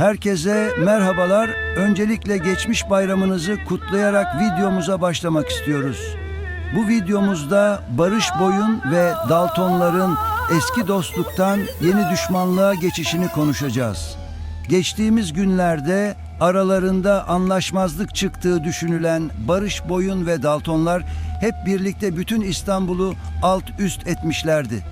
Herkese merhabalar. Öncelikle geçmiş bayramınızı kutlayarak videomuza başlamak istiyoruz. Bu videomuzda Barış Boyun ve Daltonların eski dostluktan yeni düşmanlığa geçişini konuşacağız. Geçtiğimiz günlerde aralarında anlaşmazlık çıktığı düşünülen Barış Boyun ve Daltonlar hep birlikte bütün İstanbul'u alt üst etmişlerdi.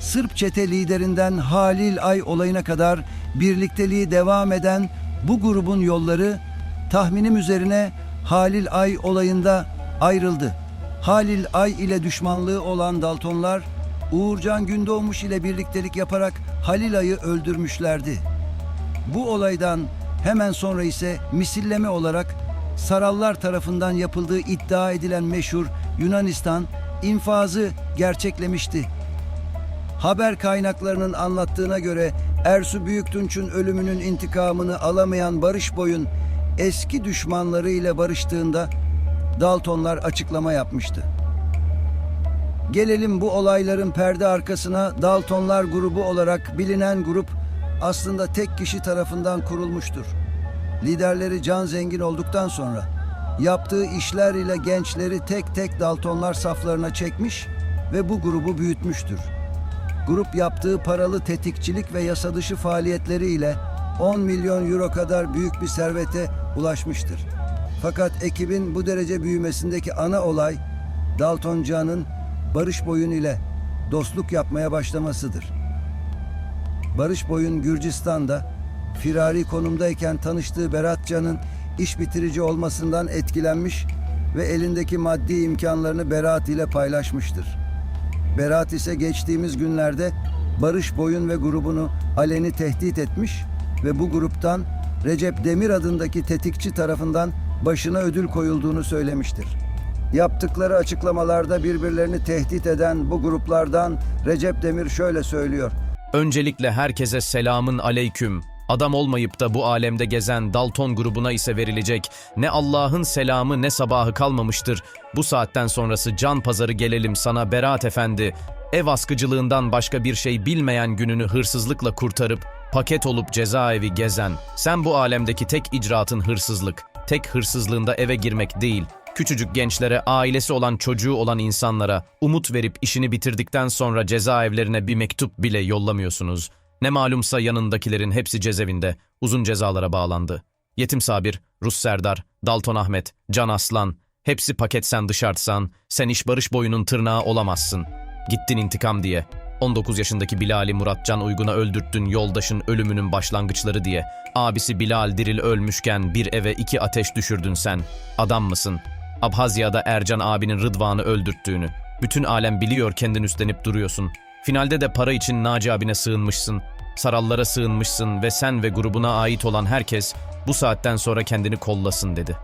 Sırp çete liderinden Halil Ay olayına kadar birlikteliği devam eden bu grubun yolları tahminim üzerine Halil Ay olayında ayrıldı. Halil Ay ile düşmanlığı olan Daltonlar Uğurcan Gündoğmuş ile birliktelik yaparak Halil Ay'ı öldürmüşlerdi. Bu olaydan hemen sonra ise misilleme olarak Sarallar tarafından yapıldığı iddia edilen meşhur Yunanistan infazı gerçeklemişti. Haber kaynaklarının anlattığına göre Ersu Büyüktunç'un ölümünün intikamını alamayan Barış Boy'un eski düşmanlarıyla barıştığında Daltonlar açıklama yapmıştı. Gelelim bu olayların perde arkasına Daltonlar grubu olarak bilinen grup aslında tek kişi tarafından kurulmuştur. Liderleri Can Zengin olduktan sonra yaptığı işler ile gençleri tek tek Daltonlar saflarına çekmiş ve bu grubu büyütmüştür. Grup yaptığı paralı tetikçilik ve yasa dışı faaliyetleriyle 10 milyon euro kadar büyük bir servete ulaşmıştır. Fakat ekibin bu derece büyümesindeki ana olay Dalton Can'ın Barış Boyun ile dostluk yapmaya başlamasıdır. Barış Boyun Gürcistan'da firari konumdayken tanıştığı Berat Can'ın iş bitirici olmasından etkilenmiş ve elindeki maddi imkanlarını Berat ile paylaşmıştır. Berat ise geçtiğimiz günlerde Barış Boyun ve grubunu aleni tehdit etmiş ve bu gruptan Recep Demir adındaki tetikçi tarafından başına ödül koyulduğunu söylemiştir. Yaptıkları açıklamalarda birbirlerini tehdit eden bu gruplardan Recep Demir şöyle söylüyor. Öncelikle herkese selamın aleyküm. Adam olmayıp da bu alemde gezen Dalton grubuna ise verilecek ne Allah'ın selamı ne sabahı kalmamıştır. Bu saatten sonrası can pazarı gelelim sana Berat Efendi. Ev askıcılığından başka bir şey bilmeyen gününü hırsızlıkla kurtarıp paket olup cezaevi gezen. Sen bu alemdeki tek icraatın hırsızlık. Tek hırsızlığında eve girmek değil. Küçücük gençlere, ailesi olan çocuğu olan insanlara umut verip işini bitirdikten sonra cezaevlerine bir mektup bile yollamıyorsunuz. Ne malumsa yanındakilerin hepsi cezaevinde, uzun cezalara bağlandı. Yetim Sabir, Rus Serdar, Dalton Ahmet, Can Aslan, hepsi paket sen dışartsan, sen iş barış boyunun tırnağı olamazsın. Gittin intikam diye. 19 yaşındaki Bilal'i Muratcan Uygun'a öldürttün yoldaşın ölümünün başlangıçları diye. Abisi Bilal diril ölmüşken bir eve iki ateş düşürdün sen. Adam mısın? Abhazya'da Ercan abinin Rıdvan'ı öldürttüğünü. Bütün alem biliyor kendin üstlenip duruyorsun. Finalde de para için Naci abine sığınmışsın. Sarallara sığınmışsın ve sen ve grubuna ait olan herkes bu saatten sonra kendini kollasın dedi.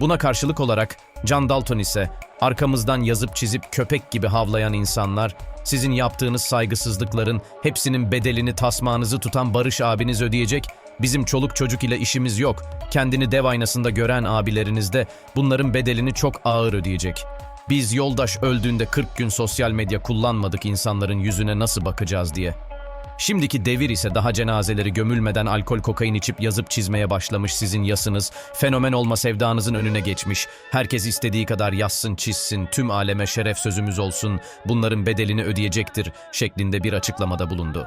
Buna karşılık olarak Can Dalton ise arkamızdan yazıp çizip köpek gibi havlayan insanlar, sizin yaptığınız saygısızlıkların hepsinin bedelini tasmanızı tutan Barış abiniz ödeyecek, bizim çoluk çocuk ile işimiz yok, kendini dev aynasında gören abileriniz de bunların bedelini çok ağır ödeyecek. Biz yoldaş öldüğünde 40 gün sosyal medya kullanmadık insanların yüzüne nasıl bakacağız diye. Şimdiki devir ise daha cenazeleri gömülmeden alkol kokain içip yazıp çizmeye başlamış sizin yasınız, fenomen olma sevdanızın önüne geçmiş. Herkes istediği kadar yazsın çizsin, tüm aleme şeref sözümüz olsun, bunların bedelini ödeyecektir şeklinde bir açıklamada bulundu.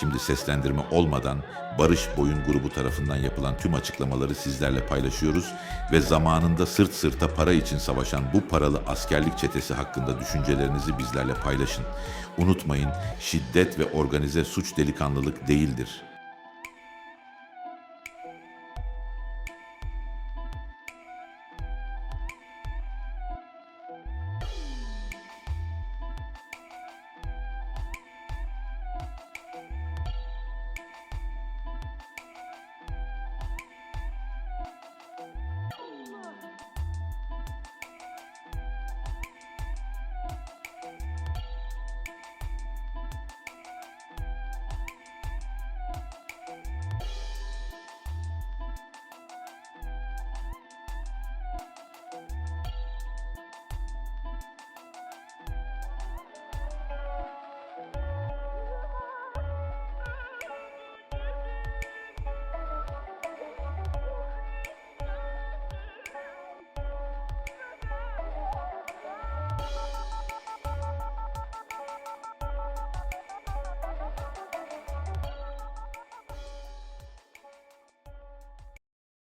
Şimdi seslendirme olmadan Barış Boyun grubu tarafından yapılan tüm açıklamaları sizlerle paylaşıyoruz ve zamanında sırt sırta para için savaşan bu paralı askerlik çetesi hakkında düşüncelerinizi bizlerle paylaşın. Unutmayın, şiddet ve organize suç delikanlılık değildir.